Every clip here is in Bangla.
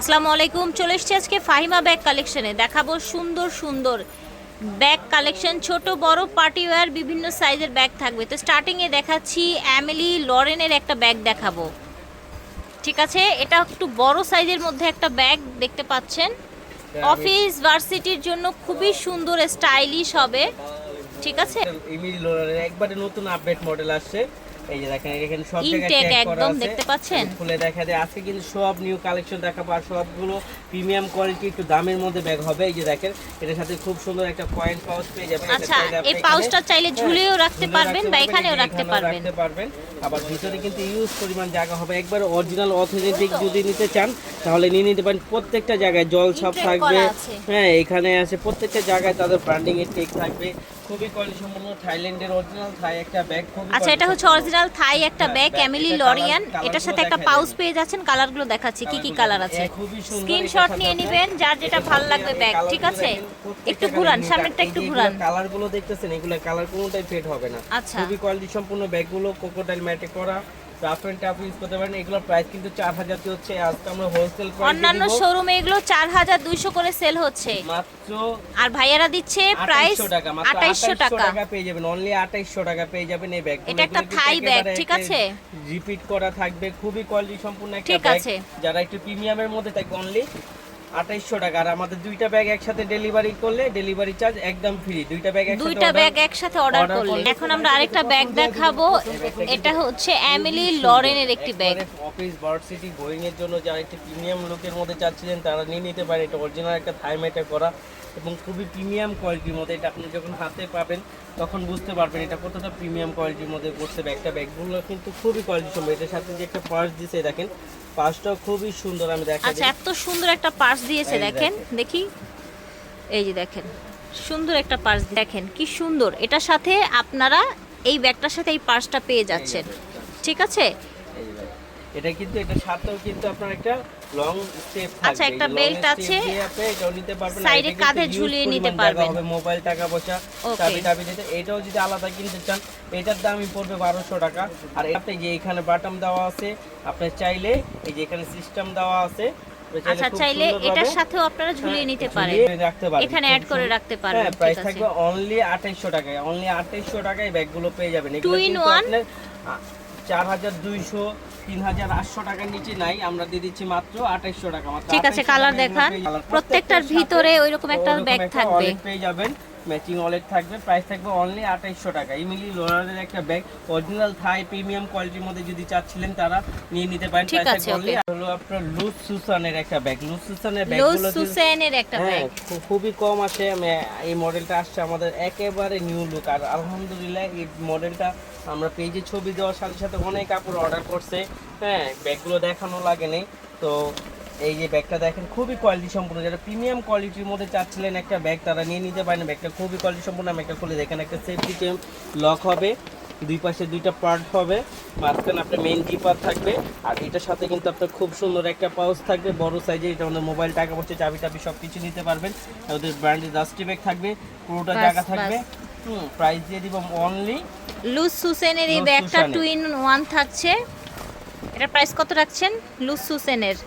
আসসালামু আলাইকুম চলে এসেছি আজকে ফাহিমা ব্যাগ কালেকশনে দেখাবো সুন্দর সুন্দর ব্যাগ কালেকশন ছোট বড় পার্টি ওয়্যার বিভিন্ন সাইজের ব্যাগ থাকবে। তো স্টার্টিংয়ে দেখাচ্ছি অ্যামেলি লরেনের একটা ব্যাগ দেখাবো। ঠিক আছে? এটা একটু বড় সাইজের মধ্যে একটা ব্যাগ দেখতে পাচ্ছেন? অফিস ভার্সিটির জন্য খুবই সুন্দর স্টাইলিশ হবে। ঠিক আছে? ইমিল লোরারের একবারে নতুন আপডেট মডেল আসছে। এই যে দেখেন এখানে সব করা একদম দেখতে পাচ্ছেন? খুলে দেখা যায়। আজকে কিন্তু সব নিউ কালেকশন দেখাবো আর সবগুলো প্রিমিয়াম কোয়ালিটি একটু দামের মধ্যে ব্যাগ হবে। এই যে দেখেন এটার সাথে খুব সুন্দর একটা কয়েন পাউচ পেয়ে যাবেন। আচ্ছা এই পাউচটা চাইলে হ্যাঁ, ঝুলিয়েও রাখতে পারবেন বা এখানেও রাখতে পারবেন। রাখতে পারবেন। আবার ভিতরে কিন্তু ইউজ পরিমাণ জায়গা হবে। একবার অরিজিনাল অথেন্টিক যদি নিতে চান তাহলে নিয়ে নিতে পারেন। প্রত্যেকটা জায়গায় জল ছাপ থাকবে। হ্যাঁ এখানে আছে প্রত্যেকটা জায়গায় তাদের ব্র্যান্ডিং এর টেক থাকবে। খুবই কোয়ালিটি সম্পন্ন থাইল্যান্ডের অরিজিনাল থাই একটা ব্যাগ খুবই আচ্ছা এটা হচ্ছে অরিজিনাল থাই একটা হ্যাঁ, ব্যাগ ক্যামিলি লরিয়ান এটার সাথে একটা পাউচ পেয়ে যাচ্ছেন কালারগুলো দেখাচ্ছি কি কি কালার আছে? স্ক্রিনশট নিয়ে সাথে নেবেন যার যেটা ভালো লাগবে ব্যাগ ঠিক আছে? একটু ঘুরান। সামনেরটা একটু ঘুরান। কালারগুলো দেখতেছেন এগুলো কালার কোনোটাই ফেড হবে না। আচ্ছা। খুবই কোয়ালিটি সম্পূর্ণ ব্যাগগুলো কোকোডাইল ম্যাটে করা। রাফ এন্ড টাফ ইউজ করতে পারেন এগুলোর প্রাইস কিন্তু চার হাজার হচ্ছে আজকে আমরা হোলসেল অন্যান্য শোরুমে এগুলো চার হাজার দুইশো করে সেল হচ্ছে। মাত্র আর ভাইয়ারা দিচ্ছে প্রাইস টাকা মাত্র টাকা। পেয়ে যাবেন অনলি টাকা পেয়ে যাবেন এই ব্যাগ এটা একটা থাই ব্যাগ, ঠিক আছে? রিপিট করা থাকবে খুবই কোয়ালিটি সম্পূর্ণ একটা ব্যাগ। যারা একটু প্রিমিয়ামের মধ্যে থাকবে অনলি আঠাইশশো টাকা। আর আমাদের দুইটা ব্যাগ একসাথে ডেলিভারি করলে ডেলিভারি চার্জ একদম ফ্রি দুইটা ব্যাগ একসাথে দুইটা ব্যাগ একসাথে অর্ডার করলে। এখন আমরা আরেকটা ব্যাগ দেখাবো। এটা হচ্ছে অ্যামিলি লরেনের একটি ব্যাগ অফিস ভার্সিটি গোয়িং এর জন্য যারা একটু প্রিমিয়াম লুকের মধ্যে চাচ্ছিলেন তারা নিয়ে নিতে পারে। এটা অরিজিনাল একটা থাইমেটে করা এবং খুবই প্রিমিয়াম কোয়ালিটির মধ্যে। এটা আপনি যখন হাতে পাবেন তখন বুঝতে পারবেন এটা কতটা প্রিমিয়াম কোয়ালিটির মধ্যে করছে ব্যাগটা ব্যাগগুলো কিন্তু খুবই কোয়ালিটি সম্ভব এটার সাথে যে একটা পার্স দিছে দেখেন পার্সটাও খুবই সুন্দর আমি দেখাচ্ছি আচ্ছা এত সুন্দর একটা পার্স দিয়েছে দেখেন দেখি। এই যে দেখেন সুন্দর একটা পার্স দেখেন কি সুন্দর। এটার সাথে আপনারা এই ব্যাগটার সাথে এই পার্সটা পেয়ে যাচ্ছেন। ঠিক আছে। এটা কিন্তু এটা সাথেও কিন্তু আপনার একটা লং স্টেপ থাকবে আচ্ছা, একটা belt আছে। আপনি এটাও নিতে পারবেন কিন্তু কাঁধে ঝুলিয়ে নিতে পারবেন। হবে মোবাইল টাকা পয়সা. চাবি টাবি দিতে এটাও যদি আলাদা কিনতে চান এটার দামই পড়বে বারোশো টাকা আর আপনি যে এখানে বাটন দেওয়া আছে আপনি চাইলে এই যে এখানে সিস্টেম দেওয়া আছে চাইলে আচ্ছা চাইলে এটার সাথেও আপনারা ঝুলিয়ে হ্যাঁ, নিতে পারেন ঝুলিয়ে রাখতে পারবেন। এখানে অ্যাড করে রাখতে পারবেন হ্যাঁ প্রাইস থাকবে অনলি আঠাইশশো টাকায় অনলি আঠাইশশো টাকায় ব্যাগগুলো পেয়ে যাবেন Two কিন্তু হাজার দুইশো তিন হাজার আটশো টাকার নিচে নাই আমরা দিয়ে দিচ্ছি মাত্র আঠাইশশো টাকা। ঠিক আছে কালার দেখান। প্রত্যেকটার ভিতরে ওইরকম একটা ব্যাগ থাকবে। পেয়ে যাবেন। ম্যাচিং ওয়ালেট থাকবে। প্রাইস থাকবে অনলি আঠাইশশো টাকা। ইমিলি লোরারের একটা ব্যাগ অরিজিনাল থাই প্রিমিয়াম কোয়ালিটির মধ্যে যদি চাচ্ছিলেন তারা নিয়ে নিতে পারেন। ঠিক আছে, okay. হলো আপনার লুজ সুসানের একটা ব্যাগ লুজ সুসানের লোজ ব্যাগগুলো কিন্তু- সুসেনের একটা ব্যাগ খুবই কম আসে। এই মডেলটা আসছে আমাদের একেবারে নিউ লুক আর আলহামদুলিল্লাহ এই মডেলটা আমরা পেজে ছবি দেওয়ার সাথে সাথে অনেক কাপড় অর্ডার করছে। হ্যাঁ ব্যাগগুলো দেখানো লাগেনি তো এই যে ব্যাগটা দেখেন খুবই কোয়ালিটি সম্পূর্ণ। যারা প্রিমিয়াম কোয়ালিটির মধ্যে চাচ্ছিলেন একটা ব্যাগ তারা নিয়ে নিতে পারেন। ব্যাগটা খুবই কোয়ালিটি সম্পূর্ণ। আমি একটা খুলে দেখেন একটা সেফটি চেম লক হবে। দুই পাশে দুইটা পার্ট হবে। মাঝখানে আপনার মেইন জিপার থাকবে। আর এটার সাথে কিন্তু আপনার খুব সুন্দর একটা পাউচ থাকবে। বড় সাইজে এটা আমাদের মোবাইল টাকা পড়ছে চাবি টাবি সব কিছু নিতে পারবেন। ওদের ব্র্যান্ডের ডাস্টি ব্যাগ থাকবে। পুরোটা জায়গা থাকবে। হুম প্রাইস দিয়ে দিব অনলি লুজ সুসেনের এই ব্যাগটা টু ইন ওয়ান থাকছে। এটা প্রাইস কত রাখছেন? লুজ সুসেনের।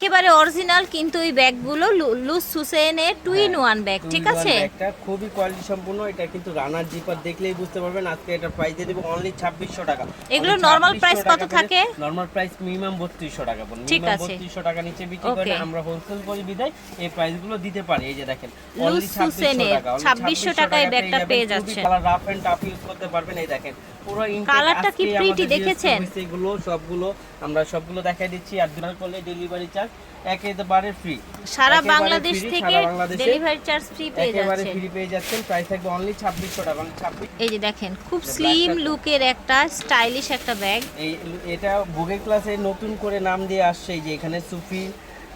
একেবারে অরিজিনাল কিন্তু এই ব্যাগগুলো লু- লুজ সুসেনের টু ইন ওয়ান ব্যাগ ঠিক আছে একটা খুবই কোয়ালিটি সম্পূর্ণ এটা কিন্তু রানার জিপার দেখলেই বুঝতে পারবেন আজকে এটা প্রাইস দিয়ে দেবো অনলি ছাব্বিশশো টাকা এগুলো normal প্রাইস কত থাকে? নর্মাল প্রাইস মিনিমাম বত্রিশশো টাকা পড়ে ঠিক আছে। বত্রিশশো টাকা নিচে বিক্রি করে আমরা হোলসেল করি বিদায় এই প্রাইসগুলো দিতে পারি এই যে দেখেন only 2600 টাকা, only 2600 টাকায় ব্যাগটা পেয়ে যাচ্ছেন। Colour rough and tough use করতে পারবেন এই দেখেন পুরো কালারটা কি যে দেখেছেন? এগুলো সবগুলো আমরা সবগুলো দেখাই দিচ্ছি আর দিনের করলে ডেলিভারি চার্জ একেবারে ফ্রি সারা বাংলাদেশ থেকে ডেলিভারি চার্জ ফ্রি পেয়ে একেবারে যাচ্ছে ফ্রি পেয়ে যাচ্ছেন। প্রাইস থাকবে অনলি ছাব্বিশশো টাকা অনলি ছাব্বিশ। এই যে দেখেন খুব স্লিম লুকের একটা স্টাইলিশ একটা ব্যাগ এই এটা বুগের ক্লাসে নতুন করে নাম দিয়ে আসছে। এই যে এখানে সুফি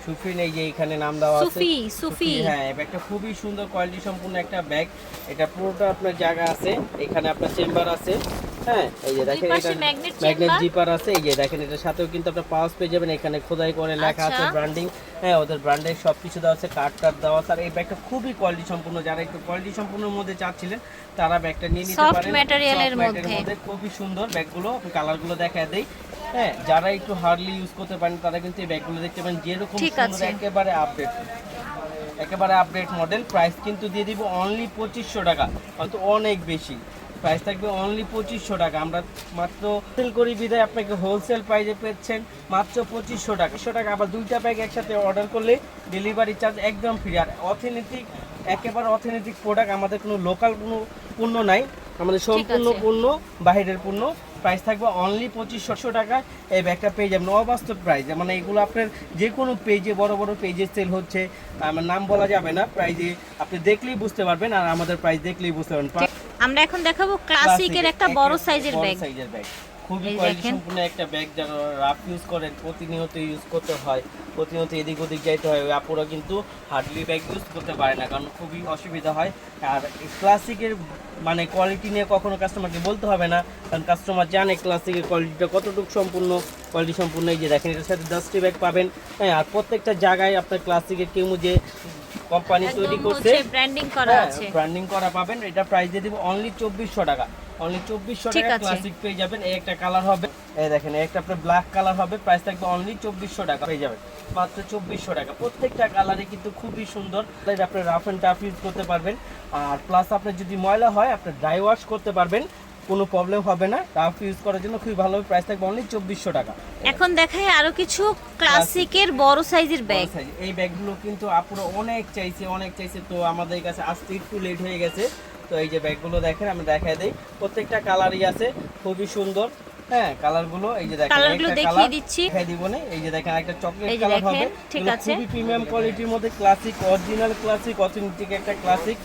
সুফি এই যে এখানে নাম দেওয়া আছে। সুফি সুফি। হ্যাঁ ব্যাগটা খুবই সুন্দর কোয়ালিটি সম্পূর্ণ একটা ব্যাগ এটা পুরোটা আপনার জায়গা আছে। এখানে আপনার চেম্বার আছে। হ্যাঁ এই যে দেখেন এটা ম্যাগনেট জিপার আছে এই যে দেখেন এটার সাথেও কিন্তু আপনার পেয়ে যাবেন এখানে খোদাই করে লেখা আছে আচ্ছা। ব্র্যান্ডিং হ্যাঁ ওদের ব্র্যান্ডের সব কিছু দেওয়া আছে দেওয়া আছে আর এই ব্যাগটা খুবই কোয়ালিটি সম্পূর্ণ যারা একটু কোয়ালিটি সম্পূর্ণের মধ্যে চাচ্ছিলেন তারা ব্যাগটা নিয়ে নিতে পারেন। Soft material মধ্যে। খুবই সুন্দর ব্যাগগুলো কালারগুলো দেখা দেই। হ্যাঁ যারা একটু হার্ডলি ইউজ করতে পারেন তারা কিন্তু এই ব্যাগগুলো দেখতে পারেন যেরকম সুন্দর একেবারে আপডেট একেবারে আপডেট মডেল প্রাইস কিন্তু দিয়ে দিব অনলি পঁচিশশো টাকা হয়তো অনেক বেশি। প্রাইস থাকবে অনলি পঁচিশশো টাকা। আমরা মাত্র সেল করি বিদায় আপনাকে হোলসেল প্রাইসে পেয়েছেন মাত্র পঁচিশশো টাকা। একশো টাকা আবার দুইটা ব্যাগ একসাথে অর্ডার করলে ডেলিভারি চার্জ একদম ফ্রি আর অথেনেটিক একেবারে অথেনেটিক প্রোডাক্ট আমাদের কোনো লোকাল কোনো পণ্য নাই। আমাদের সম্পূর্ণ পণ্য বাইরের পণ্য প্রাইস থাকবে অনলি পঁচিশশো টাকা। এই ব্যাগটা পেয়ে যাবেন। অবাস্তব প্রাইস মানে এগুলো আপনার যে কোনো পেজে বড় বড় পেজে সেল হচ্ছে। আমার নাম বলা যাবে না। প্রাইজে আপনি দেখলেই বুঝতে পারবেন আর আমাদের প্রাইস দেখলেই বুঝতে পারবেন। আমরা এখন দেখাবো ক্লাসিকের একটা বড় সাইজের ব্যাগ সাইজের ব্যাগ খুবই কোয়ালিটি সম্পূর্ণ একটা ব্যাগ যারা রাফ ইউজ করেন প্রতিনিয়ত ইউজ করতে হয় প্রতিনিয়ত এদিক ওদিক যাইতে হয়। ওই আপুরা কিন্তু হার্ডলি ব্যাগ ইউজ করতে পারে না কারণ খুবই অসুবিধা হয়। আর ক্লাসিকের মানে কোয়ালিটি নিয়ে কখনো কাস্টমারকে বলতে হবে না কারণ কাস্টমার জানে ক্লাসিকের কোয়ালিটিটা কতটুকু সম্পূর্ণ। কোয়ালিটি সম্পূর্ণ এই যে দেখেন এটার সাথে দশটি ব্যাগ পাবেন। হ্যাঁ আর প্রত্যেকটা জায়গায় আপনার ক্লাসিকের কেউ যে কোম্পানি তৈরি করছে। ব্র্যান্ডিং করা আছে। ব্র্যান্ডিং করা পাবেন। এটা প্রাইস দিয়ে দিব অনলি চব্বিশশো টাকা। অনলি চব্বিশশো ঠিক টাকা ক্লাসিক পেয়ে যাবেন। এই একটা কালার হবে। এই দেখেন এই একটা আপনার ব্ল্যাক কালার হবে। প্রাইস থাকবে অনলি চব্বিশশো টাকা। পেয়ে যাবেন। মাত্র চব্বিশশো টাকা। প্রত্যেকটা কালারে কিন্তু খুবই সুন্দর। তাই আপনি রাফ অ্যান্ড টাফ ইউজ করতে পারবেন। আর প্লাস আপনার যদি ময়লা হয় আপনি ড্রাই ওয়াশ করতে পারবেন। কোনো প্রবলেম হবে না। টাফ ইউজ করার জন্য খুবই ভালো প্রাইস থাকবে অনলি চব্বিশশো টাকা। এখন দেখাই আরও কিছু ক্লাসিকের বড় সাইজের ব্যাগ এই ব্যাগগুলো কিন্তু আপুরা অনেক চাইছে অনেক চাইছে। তো আমাদের কাছে আসতে একটু লেট হয়ে গেছে। তো এই যে ব্যাগগুলো দেখেন আমি দেখাই দিই। প্রত্যেকটা কালারই আছে খুবই সুন্দর। হ্যাঁ কালারগুলো এই যে দেখেন কালারগুলো একটা দেখিয়ে দিচ্ছি। দেখাই দিব না। এই যে দেখেন একটা চকলেট কালার হবে। ঠিক আছে। খুবই প্রিমিয়াম কোয়ালিটির মধ্যে ক্লাসিক অরিজিনাল ক্লাসিক অথেন্টিক একটা ক্লাসিক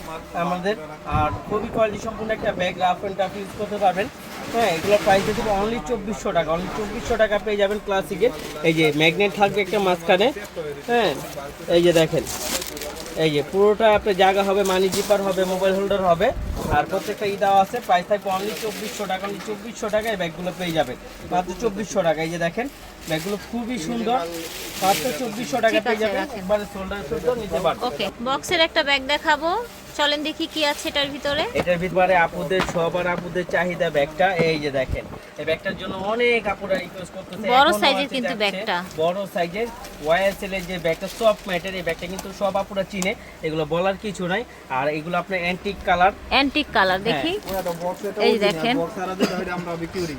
আমাদের। আর খুবই কোয়ালিটি সম্পূর্ণ একটা ব্যাগ রাফ টাফ ইউজ করতে পারবেন। হ্যাঁ এগুলো প্রাইস দিয়ে দেবো অনলি চব্বিশশো টাকা। অনলি চব্বিশশো টাকা পেয়ে যাবেন ক্লাসিকের এই যে ম্যাগনেট থাকবে একটা মাঝখানে। হ্যাঁ এই যে দেখেন। এই যে পুরোটা আপনার জায়গা হবে মানি জিপার হবে মোবাইল হোল্ডার হবে। আর প্রত্যেকটা ই দেওয়া আছে। প্রাইস থাকবে অনলি চব্বিশশো টাকা অনলি চব্বিশশো টাকায় ব্যাগগুলো পেয়ে যাবেন মাত্র চব্বিশশো টাকা এই যে দেখেন ব্যাগগুলো খুবই সুন্দর। মাত্র চব্বিশশো টাকা পেয়ে যাবে যাবেন একবারে শোল্ডার শোল্ডার নিতে পারবেন। ওকে বক্সের একটা ব্যাগ দেখাবো। চলেন দেখি কি আছে এটার ভিতরে। এটার ভিতরে আপুদের সবার আপুদের চাহিদা ব্যাগটা এই যে দেখেন এই ব্যাগটার জন্য অনেক আপুরা রিকোয়েস্ট করতেছে বড় সাইজের কিন্তু ব্যাগটা। বড় সাইজের ওয়াইএসএল এর যে ব্যাগটা সফট ম্যাটের এই ব্যাগটা কিন্তু সব আপুরা চিনে এগুলো বলার কিছু নাই। আর এগুলো আপনার অ্যান্টিক কালার অ্যান্টিক কালার দেখি। এই দেখেন। আমরা বিক্রি করি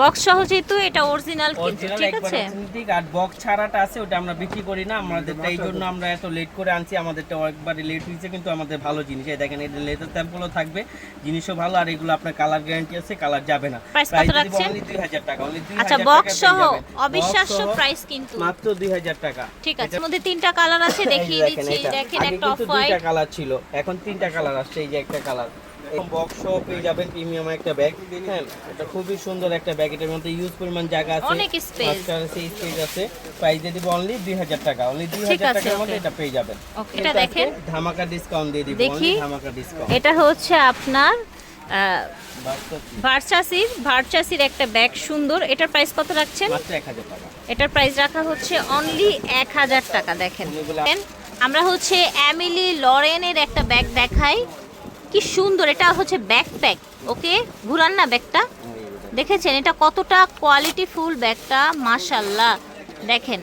বক্স সহ যেহেতু এটা অরিজিনাল কিন্তু ঠিক আছে? অথেন্টিক আর বক্স ছাড়াটা আছে ওটা আমরা বিক্রি করি না আমাদেরটা এই জন্য আমরা এত লেট করে আনছি আমাদেরটা একবারে লেট হয়েছে কিন্তু আমাদের ভালো জিনিস। এই দেখেন এটা লেটার স্যাম্পলও থাকবে জিনিসও ভালো আর এগুলো আপনার কালার গ্যারান্টি আছে কালার যাবে না। Price কত রাখছেন? 2000 টাকা আচ্ছা বক্স সহ। অবিশ্বাস্য প্রাইস কিন্তু। মাত্র 2000 টাকা। ঠিক আছে মধ্যে তিনটা কালার আছে দেখিয়ে দিচ্ছি দেখেন একটা অফ কিন্তু দুইটা কালার ছিল এখন তিনটা কালার আসছে এই যে একটা কালার বক্স সহ পেয়ে যাবেন প্রিমিয়াম একটা ব্যাগ হ্যাঁ এটা খুবই সুন্দর একটা ব্যাগ এটার মধ্যে ইউজ পরিমাণ জায়গা আছে। অনেক space। স্পেস আছে। প্রাইস দিয়ে দিব অনলি 2000 টাকা। অনলি ঠিক 2000 টাকার মধ্যে এটা পেয়ে যাবেন। এটা দেখেন। ধামাকা ডিসকাউন্ট দিয়ে দিব দেখি। ধামাকা ডিসকাউন্ট এটা হচ্ছে আপনার মাত্র ভার্চাসির ভার্চাসির একটা ব্যাগ সুন্দর। এটার প্রাইস কত রাখছেন? এটার প্রাইস রাখা হচ্ছে অনলি এক হাজার টাকা দেখেন, আমরা হচ্ছে অ্যামিলি লরেনের একটা ব্যাগ দেখাই। কি সুন্দর, এটা হচ্ছে ব্যাকপ্যাক ওকে ঘুরান না ব্যাগটা। দেখেছেন এটা কতটা কোয়ালিটি ফুল ব্যাগটা মাশাল্লাহ দেখেন,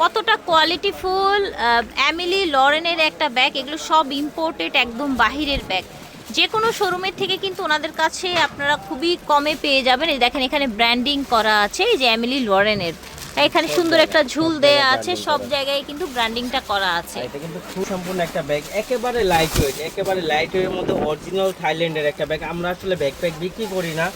কতটা কোয়ালিটি ফুল অ্যামিলি লরেনের একটা ব্যাগ এগুলো সব ইম্পোর্টেড একদম বাহিরের ব্যাগ যে কোনো শোরুমের থেকে কিন্তু ওনাদের কাছে আপনারা খুবই কমে পেয়ে যাবেন। এই দেখেন, এখানে ব্র্যান্ডিং করা আছে, এই যে অ্যামিলি লরেনের এখানে সুন্দর একটা ঝুল দেয়া আছে সব জায়গায় কিন্তু ব্র্যান্ডিংটা করা আছে। এটা কিন্তু খুব সম্পূর্ণ একটা ব্যাগ একেবারে লাইট ওয়েট একেবারে লাইট ওয়েটের মধ্যে অরিজিনাল থাইল্যান্ডের একটা ব্যাগ আমরা আসলে ব্যাকপ্যাক বিক্রি করি না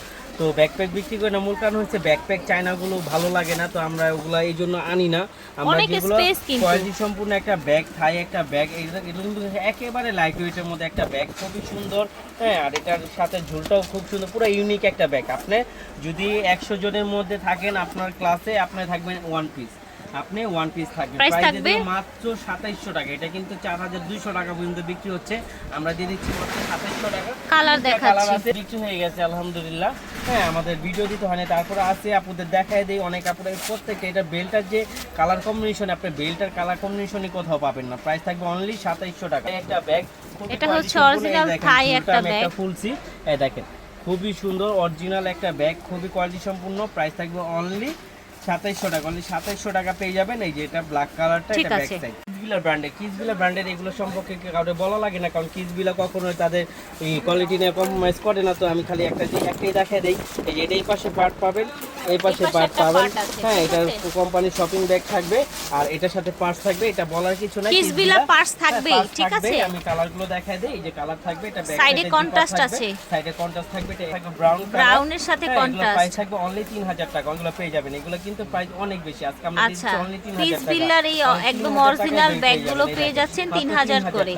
তো ব্যাকপ্যাক বিক্রি করে না। মূল কারণ হচ্ছে ব্যাকপ্যাক চায়নাগুলো ভালো লাগে না তো আমরা ওগুলো এই জন্য আনি না। আমরা যেগুলো কোয়ালিটি সম্পূর্ণ একটা ব্যাগ থাই একটা ব্যাগ এইটা এটা কিন্তু একেবারে লাইট ওয়েটের মধ্যে একটা ব্যাগ খুবই সুন্দর। হ্যাঁ আর এটার সাথে ঝুলটাও খুব সুন্দর পুরো ইউনিক একটা ব্যাগ আপনি যদি একশো জনের মধ্যে থাকেন আপনার ক্লাসে আপনি থাকবেন ওয়ান পিস আপনি ওয়ান পিস Price Price থাকবে? মাত্র সাতাইশশো টাকা। এটা কিন্তু চার হাজার দুইশো টাকা পর্যন্ত বিক্রি হচ্ছে। আমরা দিয়ে দিচ্ছি মাত্র সাতাইশশো টাকা। Colour দুইটা দেখাচ্ছি। বিক্রি হয়ে গেছে আলহামদুলিল্লাহ। হ্যাঁ আমাদের ভিডিও দিতে হয় না তারপরে আছে আপুদের দেখায় দেই। অনেক আপুরা প্রত্যেকটা এটা বেলটার যে কালার কম্বিনেশন আপনি বেলটার কালার কম্বিনেশনই কোথাও পাবেন না। প্রাইস থাকবে অনলি সাতাইশশো টাকা। একটা ব্যাগ এটা হচ্ছে original Thai একটা bag। ফুলছি এই দেখেন খুবই সুন্দর অরিজিনাল একটা ব্যাগ খুবই কোয়ালিটি সম্পূর্ণ প্রাইস থাকবে অনলি সাতাইশশো টাকা অনলি সাতাইশশো টাকা পেয়ে যাবেন এই যে এটা ব্ল্যাক কালারটা টা এটা ব্যাক। সাইড কিসবিলা ব্র্যান্ডের কিসবিলা ব্র্যান্ডের এগুলো সম্পর্কে কাউকে বলা লাগে না? কারণ কিসবিলা কখনোই তাদের এই কোয়ালিটি নিয়ে কম্প্রোমাইজ করে না। তো আমি খালি একটা একটাই দেখাই দেই। এই যে এই পাশে পার্ট পাবেন। এই পাশে পার্ট পাবেন। হ্যাঁ এটার কোম্পানির শপিং ব্যাগ থাকবে। আর এটার সাথে পার্টস থাকবে। এটা বলার কিছু নাই। কিসবিলা parts থাকবেই, ঠিক আছে? আমি কালারগুলো দেখাই দেই। এই যে কালার থাকবে এটা ব্যাগ এ contrast আছে। সাইডে কন্ট্রাস্ট থাকবে এটা থাকবে ব্রাউন এর সাথে contrast। প্রাইস থাকবে অনলি 3000 টাকা। ওগুলো পেয়ে যাবেন। এগুলো কিন্তু প্রাইস অনেক বেশি। আজকে আমরা আচ্ছা। দিচ্ছি অনলি 3000 টাকা। কিসবিলার এই একদম অরিজিনাল ব্যাগগুলো পেয়ে যাচ্ছেন তিন হাজার করে।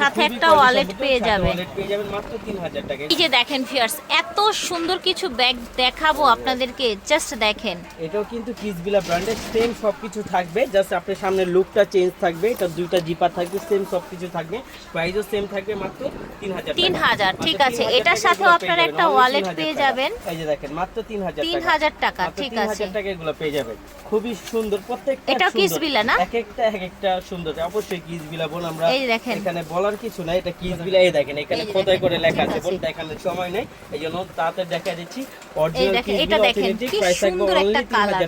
সাথে একটা সম্পূর্ণ, পেয়ে সাথে যাবেন। wallet পেয়ে যাবেন মাত্র 3000 টাকায় এই যে দেখেন ফিয়ার্স এত সুন্দর কিছু ব্যাগ দেখাবো আপনাদেরকে জাস্ট দেখেন এটাও কিন্তু কিসবিলা ব্র্যান্ডের সেম সবকিছু থাকবে জাস্ট আপনার সামনে লুকটা চেঞ্জ থাকবে এটা দুইটা জিপার থাকবে সেম সবকিছু থাকবে প্রাইসও সেম থাকবে মাত্র 3000 তিন হাজার, ঠিক আছে। এটার সাথেও আপনারা একটা wallet পেয়ে যাবেন। এই যে দেখেন মাত্র 3000 টাকা 3000 টাকা, মাত্র ঠিক 3000 আছে। টাকা এগুলো পেয়ে যাবেন খুবই সুন্দর প্রত্যেকটা সুন্দর। কিসবিলা না? এক একটা এক একটা সুন্দর অবশ্যই কিসবিলা বোন আমরা এই দেখেন। এখানে বলার কিছু নাই এটা কিসবিলা এই দেখেন এখানে খোদাই করে লেখা আছে আছে। দেখানোর সময় নেই এই জন্য তাড়াতাড়ি দেখা দিচ্ছি অরিজিনাল দেখেন এটা দেখেন কি সুন্দর একটা কালার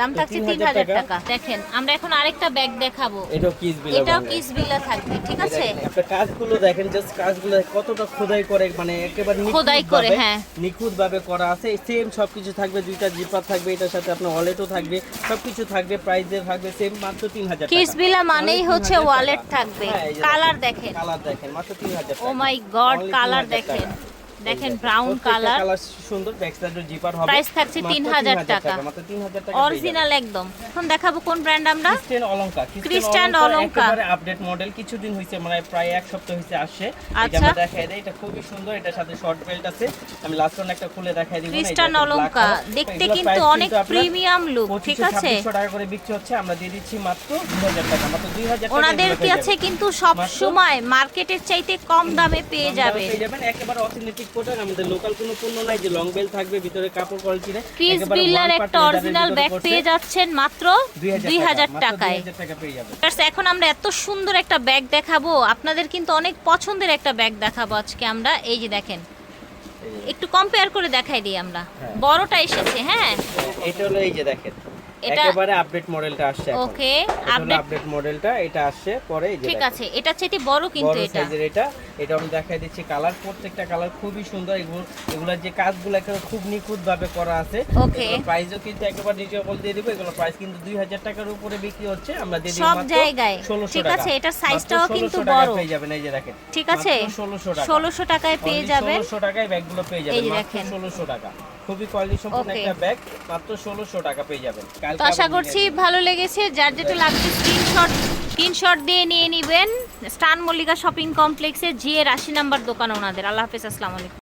দাম থাকছে তিন হাজার টাকা। দেখেন আমরা এখন আরেকটা ব্যাগ দেখাবো। এটাও কিসবিলা এটাও ব্র্যান্ডের। কিসবিলা থাকবে ঠিক আছে? আপনার কাজগুলো দেখেন জাস্ট কাজগুলো কতটা খোদাই করে মানে একেবারে খোদাই করে, হ্যাঁ। নিখুঁত ভাবে করা আছে। সেম সবকিছু থাকবে দুইটা জিপার থাকবে এটার সাথে আপনার ওয়ালেটও থাকবে সবকিছু থাকবে প্রাইসে থাকবে সেম মাত্র তিন হাজার কিসবিলা মানেই হচ্ছে ওয়ালেট থাকবে। Colour দেখেন। কালার দেখেন মাত্র তিন হাজার ও মাই গড কালার দেখেন। দেখেন ব্রাউন কালার কালার সুন্দর ব্যাক জিপার হবে। Price থাকছে 3000 3000 টাকা। মাত্র 3000 টাকা অরিজিনাল একদম। এখন দেখাবো কোন ব্র্যান্ড আমরা? ক্রিস্টিয়ান অলংকার। একেবারে আপডেট মডেল কিছুদিন হইছে মানে প্রায় এক সপ্তাহ হইছে আসছে। এটা আচ্ছা। আমরা দেখাই দেই এটা খুবই সুন্দর এটার সাথে শর্ট বেল্ট আছে। আমি লাস্ট ওয়ান একটা খুলে দেখাই দিব ক্রিস্টান অলংকার দেখতে কিন্তু অনেক প্রিমিয়াম লুক ঠিক আছে? টাকা করে বিক্রি হচ্ছে আমরা দিয়ে দিচ্ছি মাত্র 2000 টাকা মাত্র 2000 টাকা ওনাদের এগুলো কি আছে কিন্তু সব সময় মার্কেটের চাইতে কম দামে পেয়ে যাবে। পেয়ে যাবেন একেবারে অথেন্টিক প্রোডাক্ট আমাদের লোকাল কোনো পণ্য নাই যে লং বেল থাকবে ভিতরে কাপড় কোয়ালিটি নেই ক্রিস বিল্লার একটা অরিজিনাল ব্যাগ পেয়ে যাচ্ছেন মাত্র 2000 দুই হাজার টাকায়। 2000 টাকা পেয়ে যাবেন। Guys, এখন আমরা এত সুন্দর একটা ব্যাগ দেখাবো আপনাদের কিন্তু অনেক পছন্দের একটা ব্যাগ দেখাবো আজকে আমরা। এই যে দেখেন একটু কম্পেয়ার করে দেখাই দিই আমরা। হ্যাঁ। বড়টা এসেছে হ্যাঁ? এটা হলো এই যে দেখেন। এটা- একেবারে আপডেট মডেলটা আসছে এখন। ওকে আপডেট আপডেট মডেলটা এটা আসছে পরে ঠিক আছে এটা চাইতে বড় কিন্তু বড় এটা। সাইজের এটা। এটা আমি দেখাই দিচ্ছি কালার প্রত্যেকটা কালার খুবই সুন্দর। এগুলো এগুলোর যে কাজগুলো একেবারে খুব নিখুঁত ভাবে করা আছে। Okay. প্রাইসও কিন্তু একেবারে রিজনেবল দিয়ে দিব। এগুলো প্রাইস কিন্তু 2000 টাকার উপরে বিক্রি হচ্ছে। আমরা দিয়ে দিব সব জায়গায়। ঠিক আছে, মাত্র সাইজটাও কিন্তু বড়। পেয়ে যাবেন এই যে দেখেন। ঠিক আছে মাত্র 1600 টাকা। ষোলোশো টাকায় পেয়ে যাবেন। 1600 টাকায় ব্যাগগুলো পেয়ে যাবেন। মাত্র 1600 টাকা। খুবই কোয়ালিটি সম্পন্ন একটা ব্যাগ মাত্র 1600 টাকা পেয়ে যাবেন। তো আশা করছি ভালো লেগেছে। যার যেটা লাগছে স্ক্রিনশট স্ক্রিনশট দিয়ে নিয়ে নেবেন। স্টান মল্লিকা শপিং কমপ্লেক্সে জিএর আশি নাম্বার দোকান ওনাদের। আল্লাহ হাফেজ আসসালামু আলাইকুম।